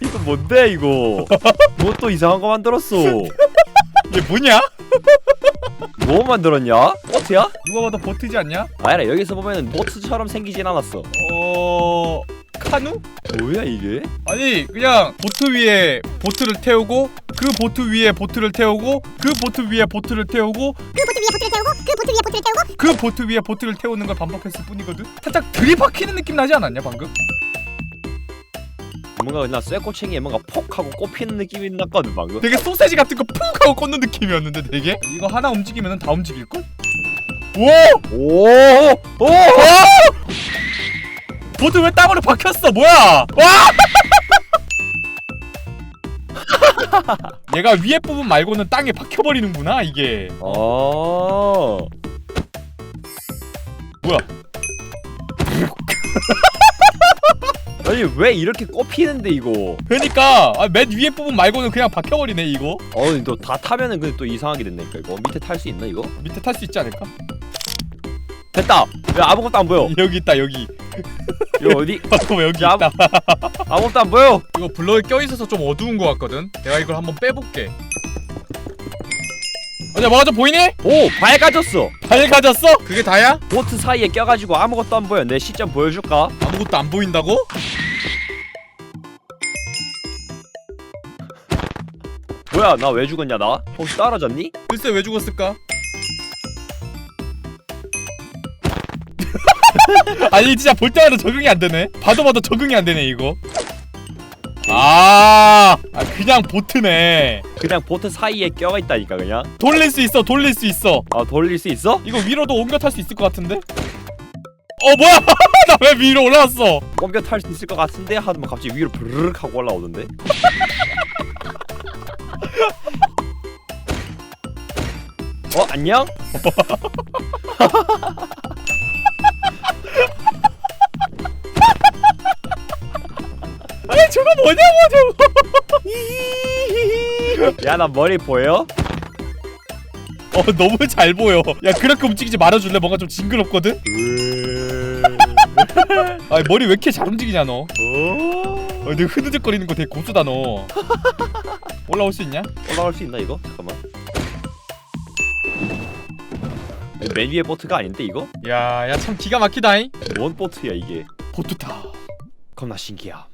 이거 뭔데 이거 뭐 또 이상한 거 만들었어 이게 뭐냐? 뭐 만들었냐? 보트야? 누가 봐도 보트지 않냐? 아니라 여기서 보면은 보트처럼 생기진 않았어 어... 카누? 뭐야 이게? 아니 그냥 보트 위에 보트를 태우고 그 보트 위에 보트를 태우고 그 보트 위에 보트를 태우고 그 보트 위에 보트를 태우고 그 보트 위에 보트를 태우고 그 보트 위에 보트를 태우는 걸 반복했을 뿐이거든? 살짝 들이박히는 느낌 나지 않았냐 방금? 뭔가 그냥 쇠꼬챙이에 뭔가 폭 하고 꼽히는 느낌이 났거든 방금 되게 소세지 같은 거 푹 하고 꽂는 느낌이었는데 되게? 이거 하나 움직이면 다 움직일걸? 오! 오! 오! 보트 왜 땅으로 박혔어 뭐야 와 얘가 위에 부분 말고는 땅에 박혀버리는구나 이게 어. 뭐야 아니 왜 이렇게 꼽히는데 이거? 그러니까 아, 맨 위에 부분 말고는 그냥 박혀버리네 이거 어, 너다 타면은 근데 또 이상하게 된다니까 이거 밑에 탈 수 있나 이거? 밑에 탈 수 있지 않을까? 됐다. 왜 아무것도 안 보여? 여기 있다 여기 이거 어디? 봐봐 여기 야, 있다 아무것도 안 보여. 이거 블럭에 껴있어서 좀 어두운 것 같거든 내가 이걸 한번 빼볼게 어제 뭐가 좀 보이니? 오, 밝아졌어. 밝아졌어? 그게 다야? 보트 사이에 껴가지고 아무것도 안 보여. 내 시점 보여줄까? 아무것도 안 보인다고? 뭐야, 나 왜 죽었냐 나? 혹시 떨어졌니? 글쎄 왜 죽었을까? 아니 진짜 볼 때마다 적응이 안 되네. 봐도 봐도 적응이 안 되네 이거. 아, 아 그냥 보트네. 그냥 보트 사이에 껴가 있다니까 그냥. 돌릴 수 있어, 돌릴 수 있어. 아, 돌릴 수 있어? 이거 위로도 옮겨 탈 수 있을 것 같은데? 어 뭐야? 나 왜 위로 올라왔어? 옮겨 탈 수 있을 것 같은데 하더만 갑자기 위로 부르륵 하고 올라오던데. 어, 안녕? 아니 저거 뭐냐고 저거. 야, 나 머리 보여? 어 너무 잘 보여. 야 그렇게 움직이지 말아줄래? 뭔가 좀 징그럽거든. 아 머리 왜 이렇게 잘 움직이냐 너? 오. 어, 근데 흐느적거리는 거 되게 고수다 너. 올라올 수 있냐? 올라갈 수 있나 이거? 잠깐만. 맨 위에 보트가 아닌데 이거? 야, 야 참 기가 막히다잉. 뭔 보트야 이게? 보트 타. 겁나 신기야.